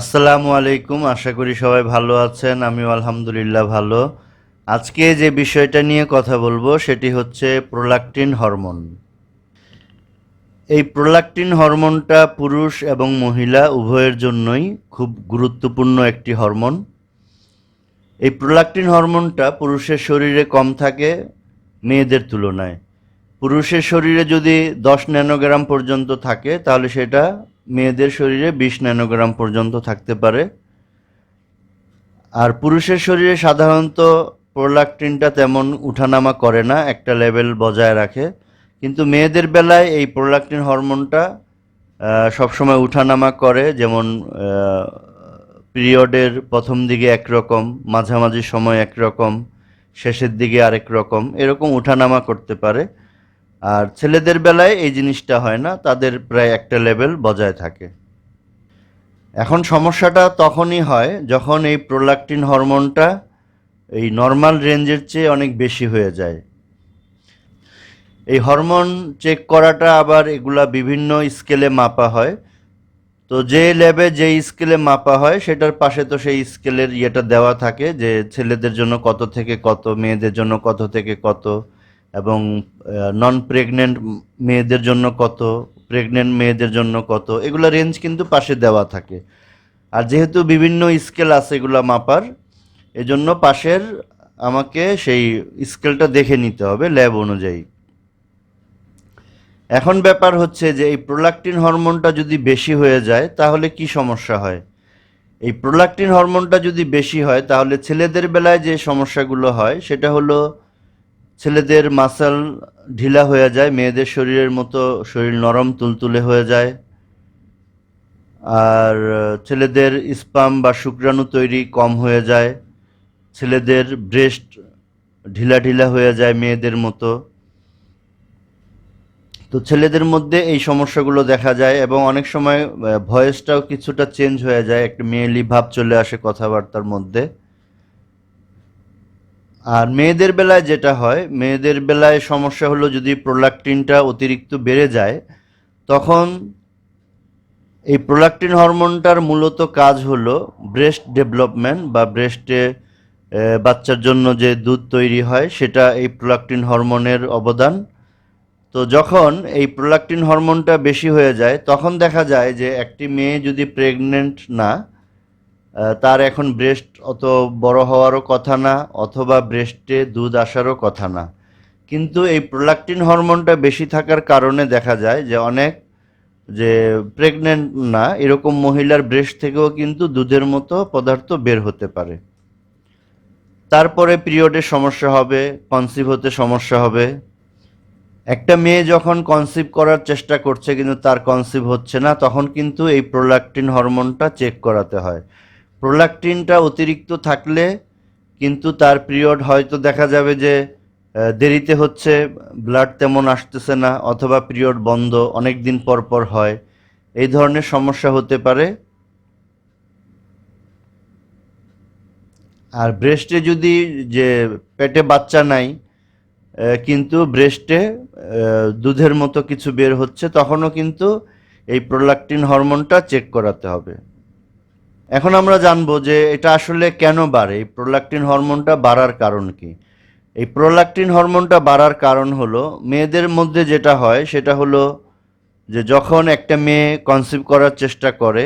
আসসালামু আলাইকুম, আশা করি সবাই ভালো আছেন, আমিও আলহামদুলিল্লাহ ভালো। আজকে যে বিষয়টা নিয়ে কথা বলব সেটি হচ্ছে প্রোলাকটিন হরমোন। এই প্রোলাকটিন হরমোনটা পুরুষ এবং মহিলা উভয়ের জন্যই খুব গুরুত্বপূর্ণ একটি হরমোন। এই প্রোলাকটিন হরমোনটা পুরুষের শরীরে কম থাকে মেয়েদের তুলনায়। পুরুষের শরীরে যদি দশ ন্যানোগ্রাম পর্যন্ত থাকে, তাহলে সেটা মেয়েদের শরীরে বিশ ন্যানোগ্রাম পর্যন্ত থাকতে পারে। আর পুরুষের শরীরে সাধারণত প্রোলাকটিনটা তেমন উঠানামা করে না, একটা লেভেল বজায় রাখে। কিন্তু মেয়েদের বেলায় এই প্রোলাকটিন হরমোনটা সবসময় উঠানামা করে, যেমন পিরিয়ডের প্রথম দিকে একরকম, মাঝামাঝি সময় একরকম, শেষের দিকে আরেক রকম, এরকম উঠানামা করতে পারে। আর ছেলেদের বেলায় এই জিনিসটা হয় না, তাদের প্রায় একটা লেভেল বজায় থাকে। এখন সমস্যাটা তখনই হয় যখন এই প্রোলাকটিন হরমোনটা এই নর্মাল রেঞ্জের চেয়ে অনেক বেশি হয়ে যায়। এই হরমোন চেক করাটা আবার এগুলা বিভিন্ন স্কেলে মাপা হয়। তো যে ল্যাবে যে স্কেলে মাপা হয়, সেটার পাশে তো সেই স্কেলের ইয়েটা দেওয়া থাকে যে ছেলেদের জন্য কত থেকে কত, মেয়েদের জন্য কত থেকে কত। এবং নন প্রেগনেন্ট মেয়েদের জন্য কত প্রেগনেন্ট মেয়েদের জন্য কত, এগুলো রেঞ্জ কিন্তু পাশে দেওয়া থাকে। আর যেহেতু বিভিন্ন স্কেল আছে এগুলো মাপার, এজন্য পাশের আমাকে সেই স্কেলটা দেখে নিতে হবে ল্যাব অনুযায়ী। এখন ব্যাপার হচ্ছে যে এই প্রোলাকটিন হরমোনটা যদি বেশি হয়ে যায়, তাহলে কি সমস্যা হয়? এই প্রোলাকটিন হরমোনটা যদি বেশি হয়, তাহলে ছেলেদের বেলায় যে সমস্যাগুলো হয়, সেটা হলো ছেলেদের মাসাল ঢিলা হয়ে যায়, মেয়েদের শরীরের মতো শরীর নরম তুলতুলে হয়ে যায়। আর ছেলেদের স্পাম বা শুক্রাণু তৈরি কম হয়ে যায়। ছেলেদের ব্রেস্ট ঢিলা ঢিলা হয়ে যায় মেয়েদের মতো। তো ছেলেদের মধ্যে এই সমস্যাগুলো দেখা যায় এবং অনেক সময় ভয়েসটাও কিছুটা চেঞ্জ হয়ে যায়। একটা মেয়েলি ভাব চলে আসে কথাবার্তার মধ্যে। আর মেয়েদের বেলায় যেটা হয়, মেয়েদের বেলায় সমস্যা হলো যদি প্রোলাকটিনটা অতিরিক্ত বেড়ে যায়, তখন এই প্রোলাকটিন হরমোনটার মূলত কাজ হলো ব্রেস্ট ডেভেলপমেন্ট বা ব্রেস্টে বাচ্চার জন্য যে দুধ তৈরি হয়, সেটা এই প্রোলাকটিন হরমোনের অবদান। তো যখন এই প্রোলাকটিন হরমোনটা বেশি হয়ে যায়, তখন দেখা যায় যে একটি মেয়ে যদি প্রেগনেন্ট না তার এখন ব্রেস্ট অত বড় হওয়ারও কথা না, অথবা ব্রেস্টে দুধ আসারও কথা না। কিন্তু এই প্রোলাকটিন হরমোনটা বেশি থাকার কারণে দেখা যায় যে অনেক যে প্রেগনেন্ট না, এরকম মহিলার ব্রেস্ট থেকেও কিন্তু দুধের মতো পদার্থ বের হতে পারে। তারপরে পিরিয়ডের সমস্যা হবে কনসিভ হতে সমস্যা হবে। একটা মেয়ে যখন কনসিভ করার চেষ্টা করছে কিন্তু তার কনসিভ হচ্ছে না, তখন কিন্তু এই প্রোলাকটিন হরমোনটা চেক করাতে হয়। প্রোলাকটিনটা অতিরিক্ত থাকলে কিন্তু তার পিরিয়ড হয়তো দেখা যাবে যে দেরিতে হচ্ছে, ব্লাড তেমন আসতেছে না, অথবা পিরিয়ড বন্ধ, অনেক দিন পর পর হয়। এই ধরনের সমস্যা হতে পারে। আর ব্রেস্টে যদি যে পেটে বাচ্চা নাই কিন্তু ব্রেস্টে দুধের মতো কিছু বের হচ্ছে, তখনও কিন্তু এই প্রোলাকটিন হরমোনটা চেক করাতে হবে। এখন আমরা জানব যে এটা আসলে কেন বাড়ে? এই প্রোলাকটিন হরমোনটা বাড়ার কারণ কি? এই প্রোলাকটিন হরমোনটা বাড়ার কারণ হলো, মেয়েদের মধ্যে যেটা হয়, সেটা হলো যে যখন একটা মেয়ে কনসিভ করার চেষ্টা করে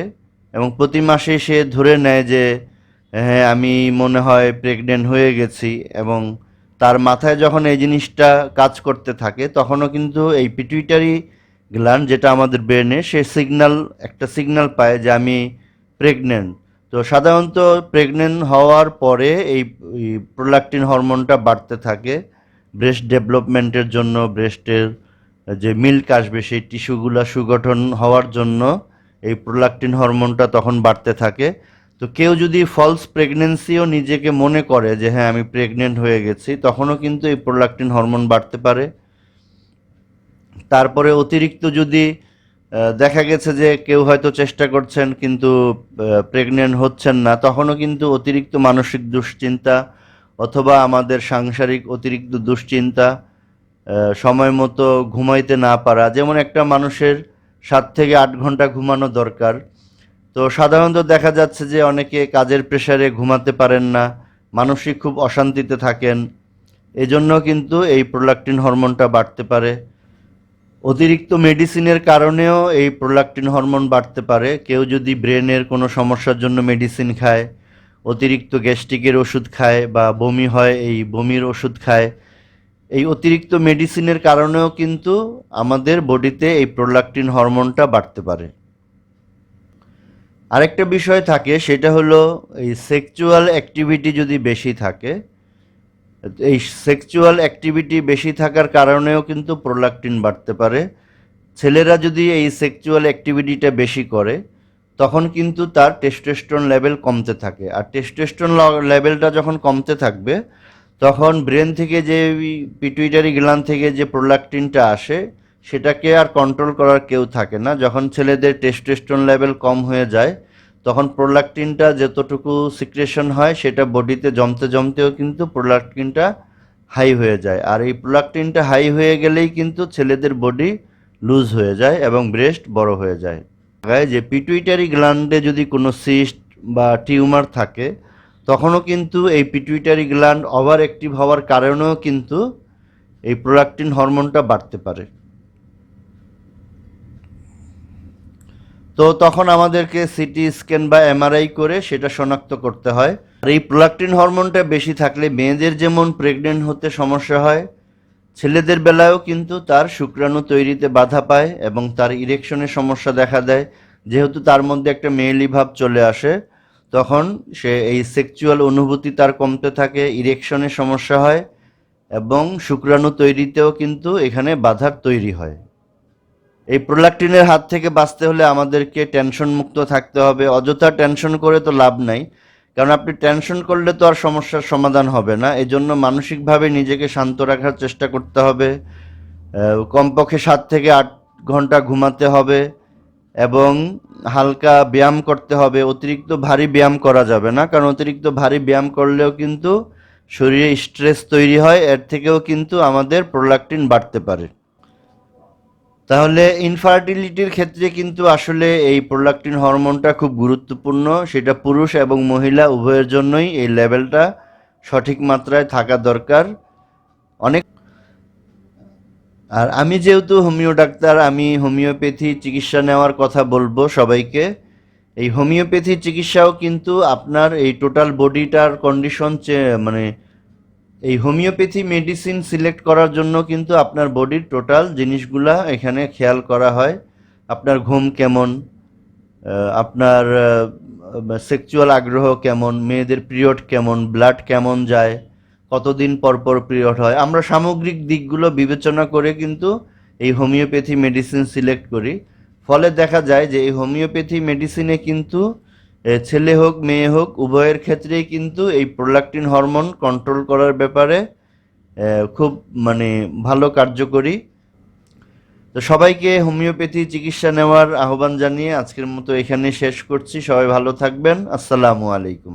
এবং প্রতি মাসে সে ধরে নেয় যে হ্যাঁ আমি মনে হয় প্রেগনেন্ট হয়ে গেছি। এবং তার মাথায় যখন এই জিনিসটা কাজ করতে থাকে, তখনও কিন্তু এই পিটুইটারি গ্ল্যান্ড যেটা আমাদের ব্রেনে সে সিগন্যাল একটা সিগনাল পায় যে, আমি প্রেগনেন্ট তো সাধারণত প্রেগনেন্ট হওয়ার পরে এই প্রোলাকটিন হরমোনটা বাড়তে থাকে। ব্রেস্ট ডেভেলপমেন্টের জন্য ব্রেস্টের যে মিল্ক আসবে, সেই টিস্যুগুলা সুগঠন হওয়ার জন্য এই প্রোলাকটিন হরমোনটা তখন বাড়তে থাকে। তো কেউ যদি ফলস প্রেগনেন্সিও নিজেকে মনে করে যে হ্যাঁ আমি প্রেগনেন্ট হয়ে গেছি, তখনও কিন্তু এই প্রোলাকটিন হরমোন বাড়তে পারে। তারপরে অতিরিক্ত যদি দেখা গেছে যে কেউ হয়তো চেষ্টা করছেন কিন্তু প্রেগনেন্ট হচ্ছেন না। তখনও কিন্তু অতিরিক্ত মানসিক দুশ্চিন্তা অথবা আমাদের সাংসারিক অতিরিক্ত দুশ্চিন্তা সময় মতো ঘুমাইতে না পারা। যেমন একটা মানুষের সাত থেকে আট ঘণ্টা ঘুমানো দরকার। তো সাধারণত দেখা যাচ্ছে যে অনেকে কাজের প্রেসারে ঘুমাতে পারেন না, মানসিক খুব অশান্তিতে থাকেন। এজন্য কিন্তু এই প্রোলাক্টিন হরমোনটা বাড়তে পারে। অতিরিক্ত মেডিসিনের কারণেও এই প্রোলাক্টিন হরমোন বাড়তে পারে। কেউ যদি ব্রেনের কোনো সমস্যার জন্য মেডিসিন খায়, অতিরিক্ত গ্যাস্ট্রিকের ওষুধ খায় বা বমি হয়, এই বমির ওষুধ খায়, এই অতিরিক্ত মেডিসিনের কারণেও কিন্তু আমাদের বডিতে এই প্রোলাক্টিন হরমোনটা বাড়তে পারে। আরেকটা বিষয় থাকে, সেটা হলো এই সেক্সুয়াল অ্যাক্টিভিটি যদি বেশি থাকে এই সেক্সুয়াল অ্যাক্টিভিটি বেশি থাকার কারণেও কিন্তু প্রোলাক্টিন বাড়তে পারে। ছেলেরা যদি এই সেক্সুয়াল অ্যাক্টিভিটিটা বেশি করে, তখন কিন্তু তার টেস্টোস্টেরন লেভেল কমতে থাকে। আর টেস্টোস্টেরন লেভেলটা যখন কমতে থাকবে, তখন ব্রেন থেকে যে পিটুইটারি গ্লান থেকে যে প্রোলাক্টিনটা আসে, সেটাকে আর কন্ট্রোল করার কেউ থাকে না। যখন ছেলেদের টেস্টোস্টেরন লেভেল কম হয়ে যায় তখন প্রোলাক্টিনটা যতটুকু সিক্রেশন হয়, সেটা বডিতে জমতে জমতেও কিন্তু প্রোলাক্টিনটা হাই হয়ে যায়। আর এই প্রোলাক্টিনটা হাই হয়ে গেলেই কিন্তু ছেলেদের বডি লুজ হয়ে যায় এবং ব্রেস্ট বড় হয়ে যায়। যে পিটুইটারি গ্ল্যান্ডে যদি কোনো সিস্ট বা টিউমার থাকে, তখনও কিন্তু এই পিটুইটারি গ্ল্যান্ড ওভার অ্যাক্টিভ হওয়ার কারণেও কিন্তু এই প্রোলাক্টিন হরমোনটা বাড়তে পারে। তো তখন আমাদেরকে সিটি স্ক্যান বা এমআরআই করে সেটা শনাক্ত করতে হয়। আর এই প্রোলাক্টিন হরমোনটা বেশি থাকলে মেয়েদের যেমন প্রেগনেন্ট হতে সমস্যা হয়, ছেলেদের বেলায়ও কিন্তু তার শুক্রাণু তৈরিতে বাধা পায় এবং তার ইরেকশনের সমস্যা দেখা দেয়। যেহেতু তার মধ্যে একটা মেয়েলি ভাব চলে আসে, তখন সে এই সেক্সুয়াল অনুভূতি তার কমতে থাকে ইরেকশনের সমস্যা হয় এবং শুক্রাণু তৈরিতেও কিন্তু এখানে বাধার তৈরি হয়। এই প্রোলাক্টিনের হাত থেকে বাঁচতে হলে আমাদেরকে টেনশন মুক্ত থাকতে হবে। অযথা টেনশন করে তো লাভ নাই। কারণ আপনি টেনশন করলে তো আর সমস্যার সমাধান হবে না। এজন্য মানসিকভাবে নিজেকে শান্ত রাখার চেষ্টা করতে হবে। কমপক্ষে সাত থেকে আট ঘণ্টা ঘুমাতে হবে এবং হালকা ব্যায়াম করতে হবে। অতিরিক্ত ভারী ব্যায়াম করা যাবে না। কারণ অতিরিক্ত ভারী ব্যায়াম করলেও কিন্তু শরীরে স্ট্রেস তৈরি হয়। এর থেকেও কিন্তু আমাদের প্রোলাক্টিন বাড়তে পারে। তাহলে ইনফার্টিলিটির ক্ষেত্রে কিন্তু আসলে এই প্রোলাক্টিন হরমোনটা খুব গুরুত্বপূর্ণ। সেটা পুরুষ এবং মহিলা উভয়ের জন্যই এই লেভেলটা সঠিক মাত্রায় থাকা দরকার। অনেক আর আমি যেহেতু হোমিও ডাক্তার, আমি হোমিওপ্যাথি চিকিৎসা নেওয়ার কথা বলব সবাইকে। এই হোমিওপ্যাথি চিকিৎসাও কিন্তু আপনার এই টোটাল বডিটার কন্ডিশন মানে এই হোমিওপ্যাথি মেডিসিন সিলেক্ট করার জন্য কিন্তু আপনার বডির টোটাল জিনিসগুলা এখানে খেয়াল করা হয়। আপনার ঘুম কেমন আপনার সেক্সুয়াল আগ্রহ কেমন, মেয়েদের পিরিয়ড কেমন ব্লাড কেমন যায়, কতদিন পর পর পিরিয়ড হয়। আমরা সামগ্রিক দিকগুলো বিবেচনা করে কিন্তু এই হোমিওপ্যাথি মেডিসিন সিলেক্ট করি। ফলে দেখা যায় যে এই হোমিওপ্যাথি মেডিসিনে কিন্তু ছেলে হোক, মেয়ে হোক, উভয়ের ক্ষেত্রেই কিন্তু এই প্রোলাক্টিন হরমোন কন্ট্রোল করার ব্যাপারে খুব মানে ভালো কার্যকরী। তো সবাইকে হোমিওপ্যাথি চিকিৎসা নেওয়ার আহ্বান জানিয়ে আজকের মতো এখানে শেষ করছি। সবাই ভালো থাকবেন। আসসালামু আলাইকুম।